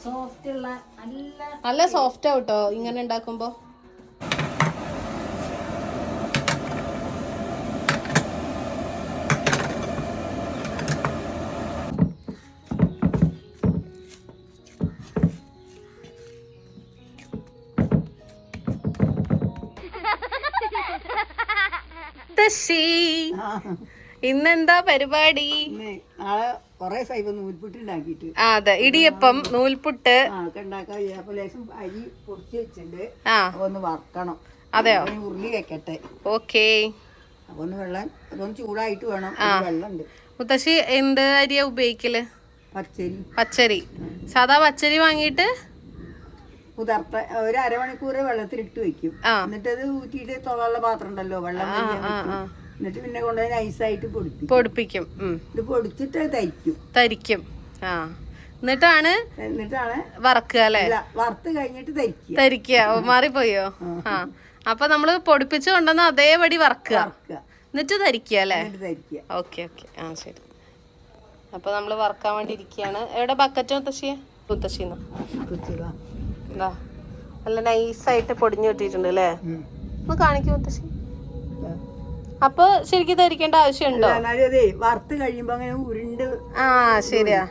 Soft ഉള്ള നല്ല നല്ല സോഫ്റ്റ് ആവട്ടോ ഇങ്ങനെ ഉണ്ടാക്കുമ്പോ. മുത്തശ്ശി ഇന്നെന്താ പരിപാടി? നാളെ കൊറേ സൈബ് നൂൽപുട്ട് ആ അതെ. ഇടിയപ്പം നൂൽപുട്ട്. ആ ഒക്കെ ഉണ്ടാക്കാൻ അപ്പൊ ലേശം അരി പൊടിച്ച് വെച്ചിട്ടുണ്ട്. ഒന്ന് വറക്കണം. അതെയോ? ഉരുളി വെക്കട്ടെ. ഓക്കേ. അപ്പൊ ഒന്ന് വെള്ളം അതൊന്ന് ചൂടായിട്ട് വേണം. വെള്ളമുണ്ട്. മുത്തശ്ശി എന്ത് അരിയാ ഉപയോഗിക്കൽ? പച്ചരി. പച്ചരി. സാധാ പച്ചരി വാങ്ങിയിട്ട്? കുതിർത്ത ഒരു അരമണിക്കൂർ വെള്ളത്തിലിട്ട് വെക്കും. എന്നിട്ടത് എന്നിട്ട് അത് ഊറ്റിയിട്ട് തുള്ള പാത്രം ഉണ്ടല്ലോ വെള്ളം. എന്നിട്ട് പിന്നെ കൊണ്ടുപോയി നൈസായിട്ട് പൊടിപ്പിക്കും. പൊടിപ്പിക്കും. ഇത് പൊടിച്ചിട്ട് തരിക്കും. തരിക്കും. ആ. എന്നിട്ടാണ് എന്നിട്ടാണ് വറക്കുക അല്ലെ? വറുത്ത് കഴിഞ്ഞിട്ട് തരിക്കുക. തരിക്കുക. മാറിപ്പോയോ? ആ. അപ്പൊ നമ്മൾ പൊടിപ്പിച്ച് കൊണ്ടുവന്ന് അതേപടി വറക്കുക. എന്നിട്ട് ധരിക്കുക അല്ലെ? Okay okay. ആ ശരി. അപ്പൊ നമ്മൾ വറക്കാൻ വേണ്ടി ഇരിക്കുകയാണ്. എവിടെ ബക്കറ്റ് മുത്തശ്ശിയെ? മുത്തശ്ശിന്ന്? എന്താ നല്ല നൈസായിട്ട് പൊടിഞ്ഞു കിട്ടിയിട്ടുണ്ട് അല്ലേ. ഒന്ന് കാണിക്കൂ മുത്തശ്ശി. അപ്പൊ ശരിക്കും ധരിക്കേണ്ട ആവശ്യമുണ്ടോ? അതേ വറുത്ത് കഴിയുമ്പോ അങ്ങനെ ഉരുണ്ട് ആ ശരിയാ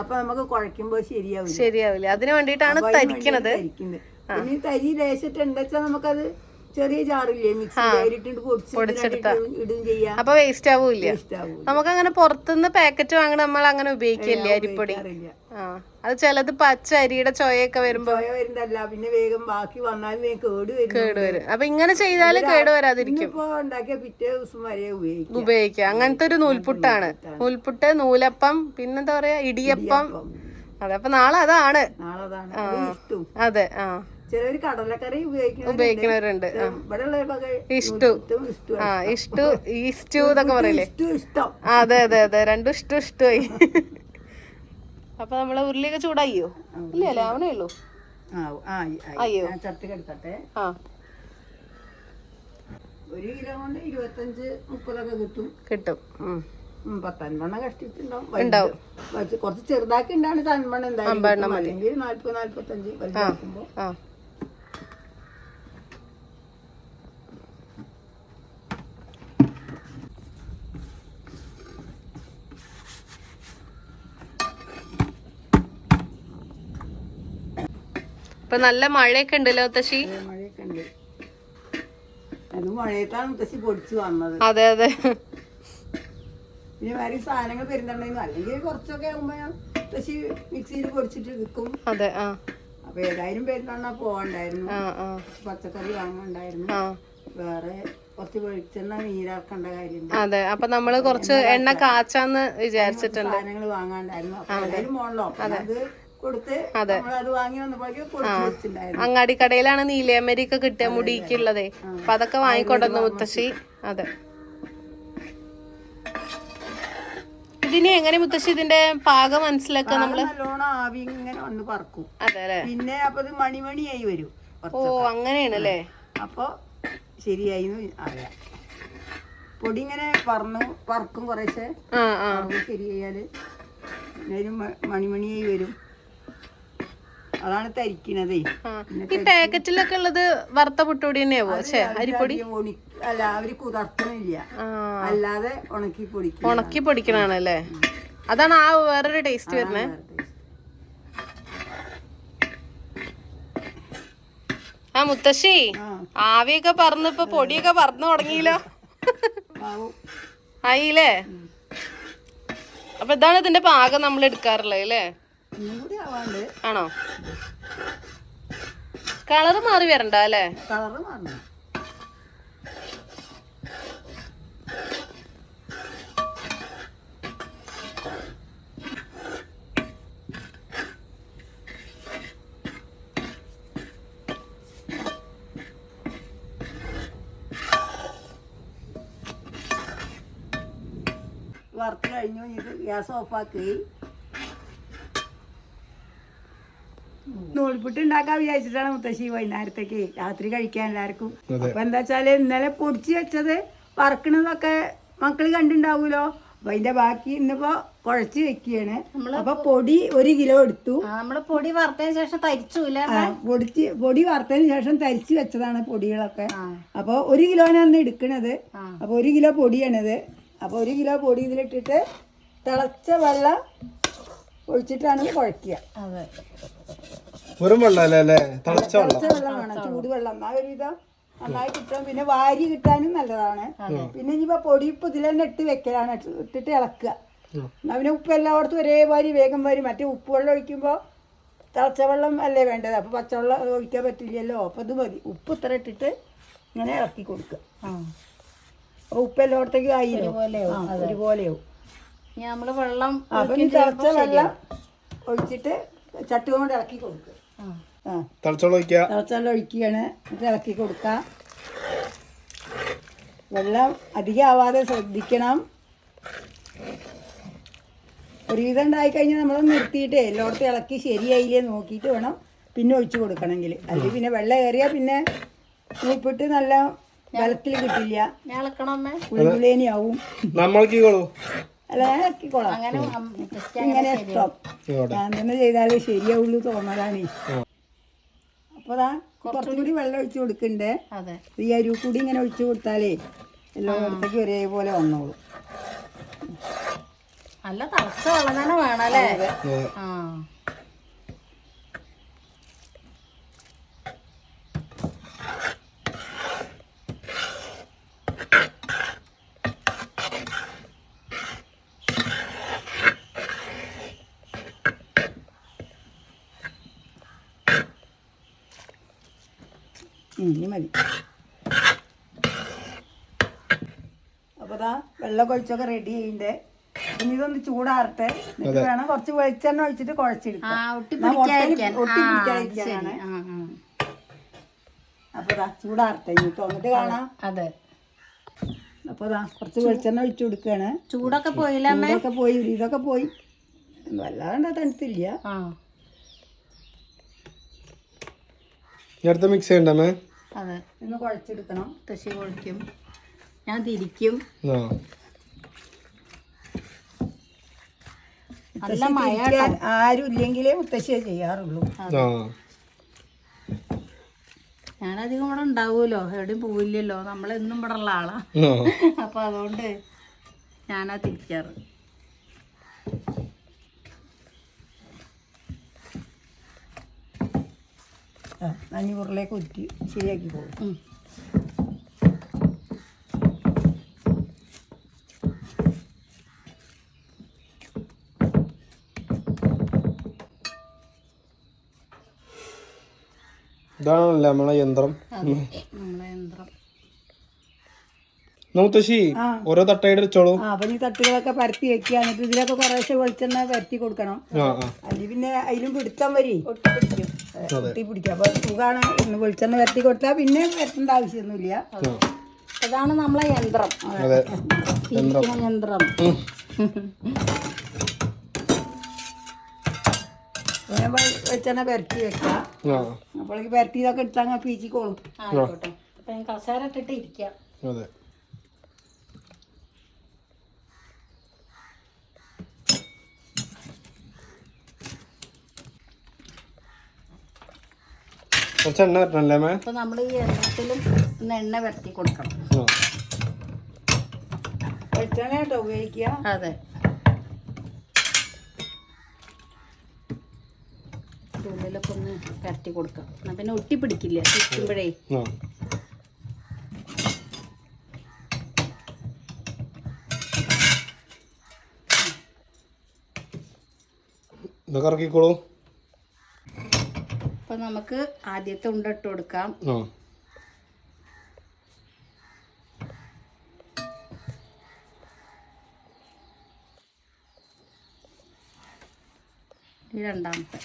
അപ്പൊ നമുക്ക് കുഴക്കുമ്പോ ശരിയാവില്ല. ശരിയാവില്ല. അതിനു വേണ്ടിട്ടാണ് തരിക്കണത്. തരിക്കുന്നത്. തരി ലേശിട്ടുണ്ടെച്ചാ നമുക്കത് ചെറിയ ഇടും ചെയ്യാം. അപ്പൊ വേസ്റ്റ് ആവൂല്ല. നമുക്ക് അങ്ങനെ പുറത്തുനിന്ന് പാക്കറ്റ് വാങ്ങണ നമ്മൾ അങ്ങനെ ഉപയോഗിക്കില്ല അരിപ്പൊടി? ആ. അത് ചിലത് പച്ച അരിയുടെ ചോയൊക്കെ വരുമ്പോ ചോയ വരുന്നതല്ല പിന്നെ വേഗം ബാക്കി വന്നാൽ വേഗം കേട് വരും. കേട് വരും. അപ്പൊ ഇങ്ങനെ ചെയ്താൽ കേട് വരാതിരിക്കും. ഉണ്ടാക്കിയ പിറ്റേ ദിവസം വരെ ഉപയോഗിക്കും. ഉപയോഗിക്കാം. അങ്ങനത്തെ ഒരു നൂൽപുട്ടാണ്. നൂൽപുട്ട് നൂലപ്പം പിന്നെന്താ പറയാ ഇടിയപ്പം. അതെ അപ്പൊ നാളെ അതാണ്. അതെ ആ. ചിലര് കടലക്കറി ഉപയോഗിക്കുന്ന ഉപയോഗിക്കുന്നവരുണ്ട്. ഇഷ്ടു. ആ ഇഷ്ടു ഇഷ്ടു എന്നൊക്കെ പറയില്ലേ? അതെ അതെ അതെ. രണ്ടും ഇഷ്ടം ഇഷ്ടമായി അപ്പൊ നമ്മളെ ഉരുളിയൊക്കെ ചൂടായിയോ ഇല്ല അല്ലേ അവനേ ഉള്ളൂ. അയ്യോ. ആ ഒരു കിലോ കൊണ്ട് ഇരുപത്തഞ്ച് മുപ്പതൊക്കെ കിട്ടും. കിട്ടും. പത്തൻപണ്ണം കഷ്ടിച്ചിട്ടുണ്ടാവും. കുറച്ച് ചെറുതാക്കി ഉണ്ടാണ് തൻപണ്ണം എന്തായാലും നാല്പത് നാല്പത്തഞ്ച് വലുതാക്കുമ്പോ. ഇപ്പൊ നല്ല മഴയൊക്കെ ഉണ്ടല്ലോ മുത്തശ്ശി? അത് മഴയത്താണ് മുത്തശ്ശി പൊടിച്ചു വന്നത്. അതെ അതെ. പിന്നെ വേറെ സാധനങ്ങൾ പെരുന്നുണ്ടെങ്കിൽ അല്ലെങ്കിൽ കുറച്ചൊക്കെ ആകുമ്പോ ഞാൻ മുത്തശ്ശി മിക്സിയിൽ പൊടിച്ചിട്ട് വിൽക്കും. അതെ ആ. അപ്പൊ ഏതായാലും പെരുന്നാളിനാ പോകണ്ടായിരുന്നു. ആ ആ. പച്ചക്കറി വാങ്ങണ്ടായിരുന്നു. ആ. വേറെ കുറച്ച് വെളിച്ചെണ്ണ നീരാക്കേണ്ട കാര്യമുണ്ട്. അതെ അപ്പൊ നമ്മൾ കുറച്ച് എണ്ണ കാച്ചാന്ന് വിചാരിച്ചിട്ടുണ്ട്. സാധനങ്ങൾ വാങ്ങാണ്ടായിരുന്നു. അപ്പൊ ഏതായാലും പോണല്ലോ. അത് അങ്ങാടി കടയിലാണ് നീലയമരിയൊക്കെ കിട്ടിയ മുടിക്കുള്ളതേ. അപ്പൊ അതൊക്കെ വാങ്ങിക്കൊണ്ടുവന്നു മുത്തശ്ശി. അതെ. ഇതിന് എങ്ങനെ മുത്തശ്ശി ഇതിന്റെ പാകം മനസ്സിലാക്കാൻ നമ്മൾ? നല്ലോണം ആവി ഇങ്ങനെ വന്ന് പറക്കും. അതെ പിന്നെ അപ്പൊ ഇത് മണിമണിയായി വരും ഓ അങ്ങനെയാണ് അല്ലേ അപ്പൊ ശരിയായി അറിയാം. പൊടി ഇങ്ങനെ പറഞ്ഞു പറക്കും കുറേശ്ശെ. ശരിയായാൽ മണിമണിയായി വരും. അതാണ് തരിക്കണതേ. ഈ പാക്കറ്റിലൊക്കെ ഉള്ളത് വറുത്ത പുട്ടുപൊടി തന്നെയാവോ? ഛേ അരിപ്പൊടി? അല്ല അവർ കുതർക്കണില്ല. അല്ലാതെ ഉണക്കി പൊടിക്കും ഉണക്കി പൊടിക്കണാണല്ലേ അതാണ് ആ വേറൊരു ടേസ്റ്റ് വരുന്നത് ആ മുത്തശ്ശി ആവിയൊക്കെ പറന്ന് ഇപ്പൊ പൊടിയൊക്കെ പറന്നു തുടങ്ങിയില്ലോ. ആയില്ലേ? അപ്പൊ ഇതാണ് ഇതിന്റെ പാകം നമ്മൾ എടുക്കാറുള്ളത് അല്ലേ? ആണോ? കളറ് മാറി വരണ്ട അല്ലേ? കളറ് മാറണം. വറുത്ത് കഴിഞ്ഞു ഇത് ഗ്യാസ് ഓഫാക്കി നൂൽപുട്ട് ഉണ്ടാക്കാൻ വിചാരിച്ചിട്ടാണ് മുത്തശ്ശി വൈകുന്നേരത്തേക്ക് രാത്രി കഴിക്കാൻ എല്ലാവർക്കും. അപ്പൊ എന്താ വെച്ചാൽ ഇന്നലെ പൊടിച്ച് വെച്ചത് വറക്കണതൊക്കെ മക്കൾ കണ്ടിണ്ടാവൂലോ? അപ്പൊ അതിന്റെ ബാക്കി ഇന്നിപ്പോ കുഴച്ച് വെക്കുകയാണ്. അപ്പൊ പൊടി ഒരു കിലോ എടുത്തു. നമ്മൾ പൊടി വറുത്തതിന് ശേഷം തരിച്ചു പൊടിച്ച് പൊടി വറുത്തതിന് ശേഷം തരിച്ചു വെച്ചതാണ് പൊടികളൊക്കെ. അപ്പൊ അപ്പോൾ ഒരു കിലോനാണ് എടുക്കണത്. അപ്പൊ അപ്പോൾ ഒരു കിലോ പൊടിയാണിത്. അപ്പൊ ഒരു കിലോ പൊടി ഇതിലിട്ടിട്ട് തിളച്ച വെള്ളം ഒഴിച്ചിട്ടാണ് കുഴക്കുക. അതെ. വെറും വെള്ളമല്ലേ? അല്ലേ? തിളച്ച വെള്ളം. തിളച്ച വെള്ളം ചൂട് വെള്ളം എന്നാൽ ഒരു വിധം നന്നായി കിട്ടും. പിന്നെ വാരി കിട്ടാനും നല്ലതാണ്. പിന്നെ ഇനിയിപ്പോ പൊടി ഇപ്പൊ ഇതിൽ തന്നെ ഇട്ട് വെക്കലാണ്. ഇട്ടിട്ട് ഇളക്കുക. എന്നാ പിന്നെ ഉപ്പ് എല്ലായിടത്തും ഒരേ വാരി വേഗം വാരി. മറ്റേ ഉപ്പ് വെള്ളം ഒഴിക്കുമ്പോൾ തിളച്ച വെള്ളം അല്ലേ വേണ്ടത്? അപ്പോൾ പച്ചവെള്ളം ഒഴിക്കാൻ പറ്റില്ലല്ലോ. അപ്പോൾ ഇത് മതി. ഉപ്പ് ഇത്ര ഇട്ടിട്ട് ഇങ്ങനെ ഇളക്കി കൊടുക്കുക. ആ. അപ്പോൾ ഉപ്പ് എല്ലായിടത്തേക്കും ആയില്ലോ? ഒരുപോലെയാവും, ആ, നമ്മൾ വെള്ളം അപ്പം തിളച്ച വെള്ളം ഒഴിച്ചിട്ട് ചട്ടുകൊണ്ട് ഇളക്കി കൊടുക്കുക. ആ. ആ. തിളച്ച വെള്ളം ഒഴിക്കുക തിളച്ച ഒഴിക്കുകയാണ് എന്നിട്ട് ഇളക്കി കൊടുക്കുക വെള്ളം അധികം ആവാതെ ശ്രദ്ധിക്കണം. ഒരുവിധം ഉണ്ടായി കഴിഞ്ഞാൽ നമ്മൾ നിർത്തിയിട്ട് എല്ലായിടത്തും ഇളക്കി ശരിയായില്ലേ നോക്കിയിട്ട് വേണം പിന്നെ ഒഴിച്ചു കൊടുക്കണമെങ്കിൽ. അല്ലെങ്കിൽ പിന്നെ വെള്ളം കയറിയാൽ പിന്നെ ഉപ്പിട്ട് നല്ല വെള്ളത്തിൽ കിട്ടില്ല. ഞാൻ ഇളക്കണമേ പുളിപുളിയനാവും നമ്മൾക്കോളൂ അല്ല? ഞാൻ ഇളക്കിക്കോളാം അങ്ങനെ ഇങ്ങനെ ഇഷ്ടം ഞാൻ തന്നെ ചെയ്താലേ ശരിയാവുള്ളൂ തോന്നലാണ്. അപ്പോൾ ദാ കുറച്ചുകൂടി വെള്ളം ഒഴിച്ചു കൊടുക്കണ്ടേ. അതെ. ഈ അരി കൂടി ഇങ്ങനെ ഒഴിച്ചു കൊടുത്താലേ എല്ലായിടത്തേക്കും ഒരേപോലെ വന്നോളൂ. നല്ല തിളച്ച വെള്ളം തന്നെ വേണം അല്ലേ? ആ. ഇനി മതി. അപ്പോൾ ദാ വെള്ളം ഒഴിച്ചൊക്കെ റെഡി ചെയ്യണ്ടേ. ഇനി ഇതൊന്ന് ചൂടാറട്ടെ. എന്നിട്ട് വേണം കുറച്ച് വെളിച്ചെണ്ണ ഒഴിച്ചിട്ട് കുഴച്ചെടുക്കാം ഒട്ടി അത് പിടിക്കാതിരിക്കാനാണ്. അപ്പോൾ ദാ ചൂടാറട്ടെ. ഇനി തോന്നിട്ട് കാണാം. അതെ. അപ്പോൾ ദാ കുറച്ച് വെളിച്ചെണ്ണ ഒഴിച്ചു കൊടുക്കുകയാണ് ചൂടൊക്കെ പോയില്ല അമ്മേ? ഇതൊക്കെ പോയി ഇതൊക്കെ പോയി. വല്ലാണ്ട് തണുത്തില്ല. അടുത്ത മിക്സ് ചെയ്യണ്ടേ അതെ. ഒന്ന് കുഴച്ചെടുക്കണം. തശി പൊളിക്കും ഞാൻ തിരിക്കും. നല്ല മഴ ആരും ഇല്ലെങ്കിലേ മുത്തശ്ശിയെ ചെയ്യാറുള്ളൂ. ഞാനധികം ഇവിടെ ഉണ്ടാവുമല്ലോ. എവിടെയും പോവില്ലല്ലോ. നമ്മളെന്നും ഇവിടെ ഉള്ള ആളാ. അപ്പൊ അതുകൊണ്ട് ഞാനാ തിരിക്കാറ്. ഉരുളേക്ക് ഉരുട്ടി ശരിയാക്കി പോകും. ഇതാണല്ലേ നമ്മളെ യന്ത്രം? അതെ നമ്മളെ യന്ത്രം. മുത്തശ്ശി ആ. ഓരോ തട്ടായിട്ട് വെച്ചോളൂ ആ അപ്പം ഈ തട്ടുകളൊക്കെ പരത്തി വെക്കുക. എന്നിട്ട് ഇതിലൊക്കെ കുറേശ്ശെ വെളിച്ചെണ്ണ പരത്തി കൊടുക്കണം. അല്ലെങ്കിൽ പിന്നെ അതിലും പിടുത്തം വരി. ഒട്ടി പിടിക്കും ഒട്ടി പിടിക്കുക അപ്പോൾ സുഖമാണ് ഒന്ന് വെളിച്ചെണ്ണ വരട്ടി കൊടുത്താൽ പിന്നെ പരത്തേണ്ട ആവശ്യമൊന്നുമില്ല. അതാണ് നമ്മളെ യന്ത്രം. യന്ത്രം. വെളിച്ചെണ്ണ പരത്തി വെക്കുക ആ. അപ്പോഴേക്ക് പരത്തിയതൊക്കെ എടുത്താൽ പീച്ചിക്കോളും. ആയിക്കോട്ടെ. അപ്പൊ കസേര ഇട്ടിട്ട് ഇരിക്കാം. അതെ. കുറച്ച് എണ്ണ വരണല്ലേ മേ അപ്പൊ നമ്മൾ ഈ എണ്ണത്തിലും ഒന്ന് എണ്ണ വരത്തി കൊടുക്കണം. വെളിച്ചെണ്ണ കേട്ടോ ഉപയോഗിക്കുക? അതെ. ഉള്ളിലൊക്കെ ഒന്ന് പരത്തി കൊടുക്കാം. എന്നാ പിന്നെ ഒട്ടി പിടിക്കില്ല? ഇതൊക്കെ ഇറക്കിക്കോളൂ. അപ്പൊ നമുക്ക് ആദ്യത്തെ ഉണ്ട ഇട്ട് കൊടുക്കാം. രണ്ടാമത്തെ.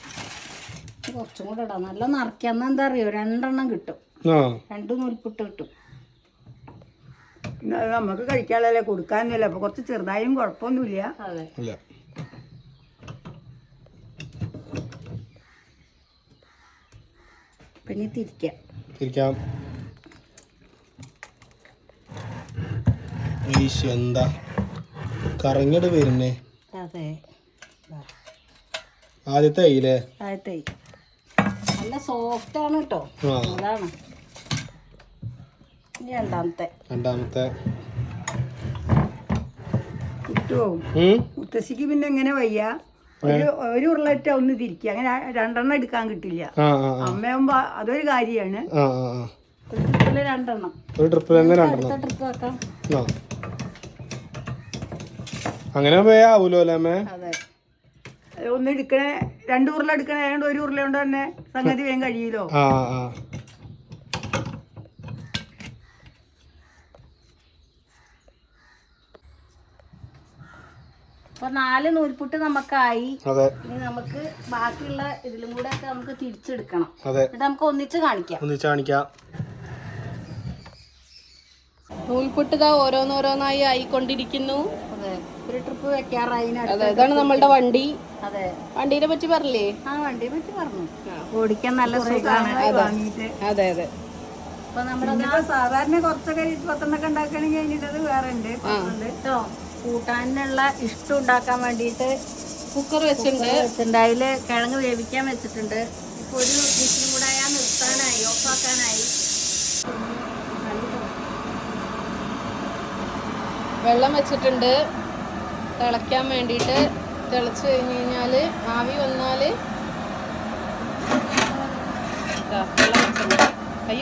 കുറച്ചും കൂടെ ഇടാം. നല്ല നിറയ്ക്കാന്ന് എന്താ അറിയോ? രണ്ടെണ്ണം കിട്ടും. രണ്ടു രണ്ട് നൂൽപുട്ട് കിട്ടും. നമുക്ക് കഴിക്കാനല്ലേ കൊടുക്കാനല്ലേ അപ്പൊ കുറച്ച് ചെറുതായും കുഴപ്പമൊന്നുമില്ല. അതെ. പിന്നെ തിരിക്കാം. തിരിക്കാം. എന്താ? കറങ്ങട് വരുന്നേ. അതെ. ആദ്യത്തെ ആയില്ലേ ആദ്യത്തെ നല്ല സോഫ്റ്റ് ആണ് കേട്ടോ. അതാണ് ഇനി രണ്ടാമത്തെ. രണ്ടാമത്തെ. കിട്ടുമോ? മുത്തശ്ശിക്ക് പിന്നെ എങ്ങനെ വയ്യ? ഒരു ഒരു ഉരുളറ്റ ഒന്ന് തിരിക്കുക അങ്ങനെ രണ്ടെണ്ണം എടുക്കാൻ കിട്ടില്ല. അമ്മയാകുമ്പോ അതൊരു കാര്യമാണ്. ട്രിപ്പിൽ രണ്ടെണ്ണം. ഒരു ട്രിപ്പിൽ തന്നെ രണ്ടെണ്ണം. ട്രിപ്പ് വെക്കാം. അങ്ങനെ അല്ലേ അമ്മേ? ഒന്ന് എടുക്കണേ രണ്ട് ഉരുള എടുക്കണേ ഒരു ഉരുള കൊണ്ട് തന്നെ സംഗതി വേഗം കഴിയുമല്ലോ. അപ്പൊ നാല് നൂൽപുട്ട് നമുക്കായി. അതെ. ഇനി നമുക്ക് ബാക്കിയുള്ള ഇതിലും കൂടെ ഒക്കെ നമുക്ക് തിരിച്ചെടുക്കണം. അതെ. എന്നിട്ട് നമുക്ക് ഒന്നിച്ച് കാണിക്കാം. ഒന്നിച്ച് കാണിക്കാം. നൂൽപുട്ട് ഓരോന്നോരോന്നായി ആയിക്കൊണ്ടിരിക്കുന്നു. അതെ. ഒരു ട്രിപ്പ് വെക്കാറായി ഇതാണ് നമ്മളുടെ വണ്ടി. അതെ. വണ്ടീനെ പറ്റി പറഞ്ഞില്ലേ? ആ വണ്ടിയെ പറ്റി പറഞ്ഞു. ഓടിക്കാൻ നല്ല സുഖമാണ്. അതെ. അതെ സാധാരണ കുറച്ചൊക്കെ പത്തെണ്ണൊക്കെ അതിന്റെ വേറെ ഉണ്ട്. കൂട്ടാനുള്ള ഇഷ്ടം ഉണ്ടാക്കാൻ വേണ്ടിയിട്ട് കുക്കർ വെച്ചിട്ടുണ്ട്. വെച്ചിട്ടുണ്ട്. അതിൽ കിഴങ്ങ് വേവിക്കാൻ വെച്ചിട്ടുണ്ട്. ഇപ്പൊ ഒരു വിസിലും കൂടെ ഞാൻ നിർത്താനായി ഓഫാക്കാനായി വെള്ളം വെച്ചിട്ടുണ്ട്. തിളയ്ക്കാൻ വേണ്ടിയിട്ട് തിളച്ച് കഴിഞ്ഞ് കഴിഞ്ഞാൽ ആവി വന്നാൽ വെള്ളം വെച്ചിട്ടുണ്ട്. കൈ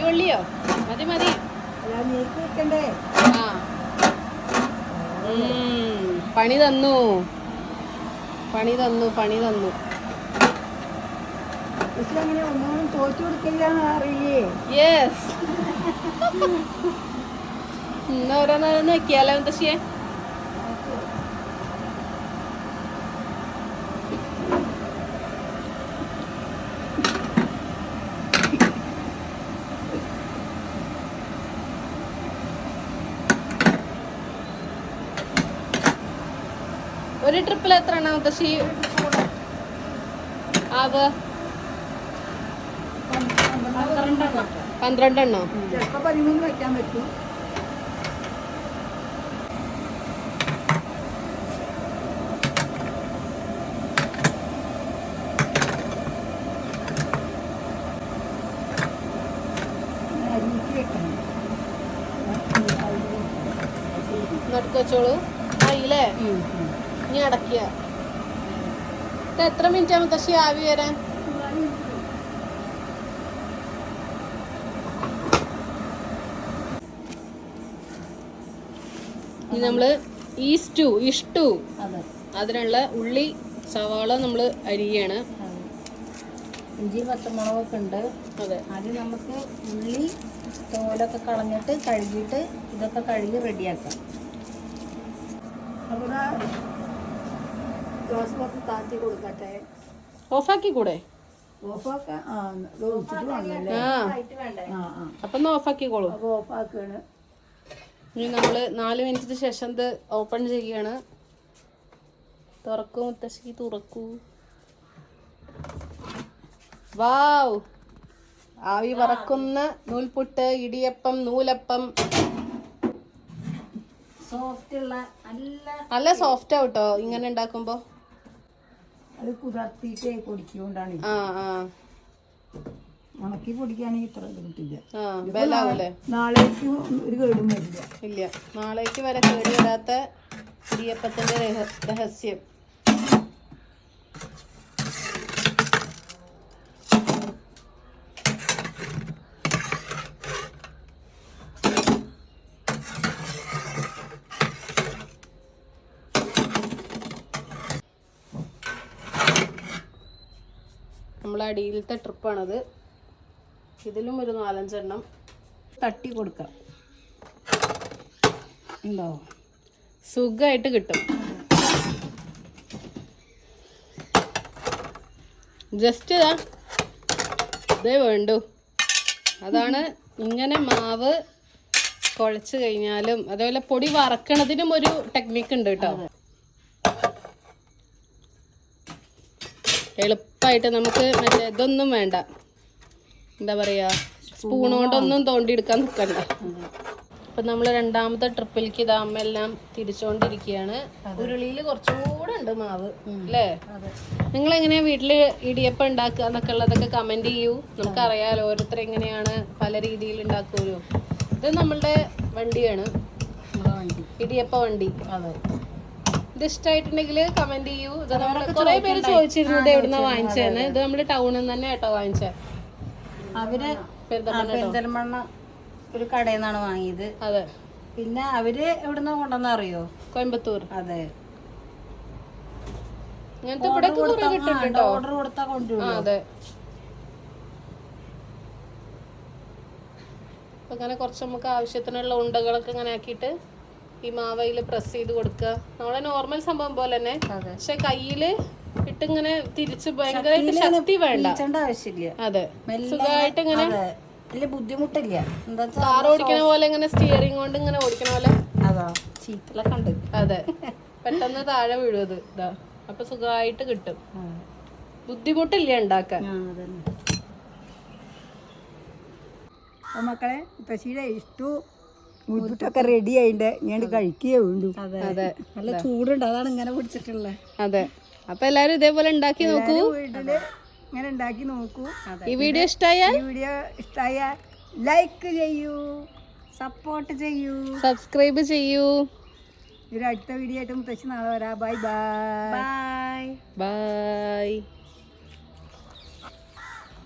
മതി മതി. ആ പണി തന്നു. പണി തന്നു പണി തന്നു. ഒന്നും തോറ്റു കൊടുക്കില്ല അറിയില്ലേ? യെസ് ഇന്ന് ഓരോന്ന് വെക്കിയാലോ മുത്തശ്ശിയെ? ട്രിപ്പിൽ എത്ര എണ്ണ മുത്തശ്ശി? ആവ്? പന്ത്രണ്ടെണ്ണോ? പതിമൂന്ന് പറ്റും വെച്ചോളൂ. ആയില്ലേ? ഇനി അടക്കിയ ഇത് എത്ര മിനിറ്റ് ആകുമ്പോൾ തശ്ശി ആവി വരാൻ? ഇനി നമ്മൾ ഈ സ്റ്റൂ ഇഷ്ടു അതെ. അതിനുള്ള ഉള്ളി സവാള നമ്മൾ അരിയാണ്. ഇഞ്ചി പച്ചമുളകൊക്കെ ഉണ്ട്. അതെ. ആദ്യം നമുക്ക് ഉള്ളി തോലൊക്കെ കളഞ്ഞിട്ട് കഴുകിയിട്ട് ഇതൊക്കെ കഴുകി റെഡിയാക്കാം അപ്പോൾ ദോശ കുറച്ച് താത്തി കൊടുക്കട്ടെ. ഓഫാക്കി? കൂടെ ഓഫാക്കാൻ ആ ഇത് ഒഴിച്ചിട്ട് വന്നല്ലേ? ആ. വേണ്ടേ? ആ ആ. അപ്പൊ ഒന്ന് ഓഫാക്കിക്കോളൂ. അപ്പോൾ ഇനി നമ്മൾ നാല് മിനിറ്റിന് ശേഷം ഇത് ഓപ്പൺ ചെയ്യാണ് തുറക്കൂ മുത്തശ്ശി തുറക്കൂ. വാവ്! ആവി പറക്കുന്ന നൂൽപുട്ട് ഇടിയപ്പം നൂലപ്പം. സോഫ്റ്റ് ഉള്ള നല്ല നല്ല സോഫ്റ്റ് ആവട്ടോ ഇങ്ങനെ ഉണ്ടാക്കുമ്പോ. അത് കുതിർത്തിട്ട് പൊടിക്കൊണ്ടാണ് ഉണക്കി പൊടിക്കുകയാണെങ്കിൽ ഇത്ര ഇത് കിട്ടില്ല. നാളേക്ക് ഒരു കേടും വരില്ല. ഇല്ല. നാളേക്ക് വരെ കേട് വരാത്ത ഇടിയപ്പത്തിന്റെ രഹസ്യം നമ്മളെ അടിയിലത്തെ ട്രിപ്പാണത്. ഇതിലും ഒരു നാലഞ്ചെണ്ണം തട്ടി കൊടുക്കാം. ഉണ്ടോ? സുഖമായിട്ട് കിട്ടും. ജസ്റ്റ് ഇതാ. ഇതേ വേണ്ടു. അതാണ് ഇങ്ങനെ മാവ് കുഴച്ച് കഴിഞ്ഞാലും അതേപോലെ പൊടി വറക്കണതിനും ഒരു ടെക്നിക്ക് ഉണ്ട് കേട്ടോ. എളുപ്പമായിട്ട് നമുക്ക് മറ്റേ ഇതൊന്നും വേണ്ട. എന്താ പറയാ സ്പൂൺ തോണ്ടി എടുക്കാൻ നിൽക്കണ്ട അപ്പൊ നമ്മൾ രണ്ടാമത്തെ ട്രിപ്പിലേക്ക് ഇത് അമ്മ എല്ലാം തിരിച്ചുകൊണ്ടിരിക്കുകയാണ് ഉരുളിയിൽ കുറച്ചും കൂടെ ഉണ്ട് മാവ് അല്ലേ? നിങ്ങൾ എങ്ങനെയാ വീട്ടിൽ ഇടിയപ്പം ഉണ്ടാക്കുക എന്നൊക്കെ ഉള്ളതൊക്കെ കമന്റ് ചെയ്യൂ. നമുക്കറിയാലോ ഓരോരുത്തർ എങ്ങനെയാണ് പല രീതിയിൽ ഉണ്ടാക്കുമല്ലോ ഇത് നമ്മളുടെ വണ്ടിയാണ്. ഇടിയപ്പ വണ്ടി. അതെ. ഇത് ഇഷ്ടമായിട്ടുണ്ടെങ്കിൽ കമന്റ് ചെയ്യൂ. ഇത് നമ്മൾ കുറെ പേര് ചോദിച്ചിരുന്നത് എവിടുന്ന വാങ്ങിച്ചതെന്ന് ഇത് നമ്മൾ ടൗണിൽ നിന്ന് തന്നെ കേട്ടോ വാങ്ങിച്ചത് അവർ പെരുന്തൽമണ്ണ ഒരു കടയിൽ നിന്നാണ് വാങ്ങിയത്. അതെ. പിന്നെ അവർ എവിടുന്ന കൊണ്ടെന്ന് അറിയോ? കോയമ്പത്തൂർ. അതെ. ഓർഡർ കൊടുത്താ അതെ. അങ്ങനെ കുറച്ച് നമുക്ക് ആവശ്യത്തിനുള്ള ഉണ്ടകളൊക്കെ ഇങ്ങനെ ആക്കിയിട്ട് ഈ മാവയിൽ പ്രസ് ചെയ്ത് കൊടുക്കുക. നമ്മളെ നോർമൽ സംഭവം പോലെ തന്നെ. പക്ഷെ കയ്യിൽ ഇട്ടിങ്ങനെ തിരിച്ച് ഭയങ്കരമായിട്ട് ശക്തി വേണ്ട. ആവശ്യമില്ല. അതെ. സുഖമായിട്ട് ഇങ്ങനെ വലിയ ബുദ്ധിമുട്ടില്ല. കാർ ഓടിക്കണ പോലെ ഇങ്ങനെ സ്റ്റിയറിംഗ് കൊണ്ട് ഇങ്ങനെ ഓടിക്കണ പോലെ. ഉണ്ട്. അതെ. പെട്ടെന്ന് താഴെ വീഴും അത്. ഇതാ. അപ്പൊ സുഖമായിട്ട് കിട്ടും. ബുദ്ധിമുട്ടില്ല ഉണ്ടാക്കാൻ. മക്കളെ മക്കളെ മുത്തശ്ശിയുടെ ഇഷ്ടവും മുട്ടൊക്കെ റെഡി ആയിണ്ട്. ഞാൻ കഴിക്കേ വേണ്ടു അതെ. നല്ല ചൂടുണ്ട്. അതാണ് ഇങ്ങനെ പിടിച്ചിട്ടുള്ളത് അതെ. അപ്പൊ എല്ലാരും ഇതേപോലെ ഉണ്ടാക്കി നോക്കൂ. വീട്ടിൽ ഇങ്ങനെ ഉണ്ടാക്കി നോക്കൂ. ഈ വീഡിയോ ഇഷ്ടമായാൽ ഈ വീഡിയോ ഇഷ്ടായ ലൈക്ക് ചെയ്യൂ. സപ്പോർട്ട് ചെയ്യൂ. സബ്സ്ക്രൈബ് ചെയ്യൂ. ഒരു അടുത്ത വീഡിയോ ആയിട്ട് മുത്തശ്ശി നാളെ വരാം. Bye bye bye bye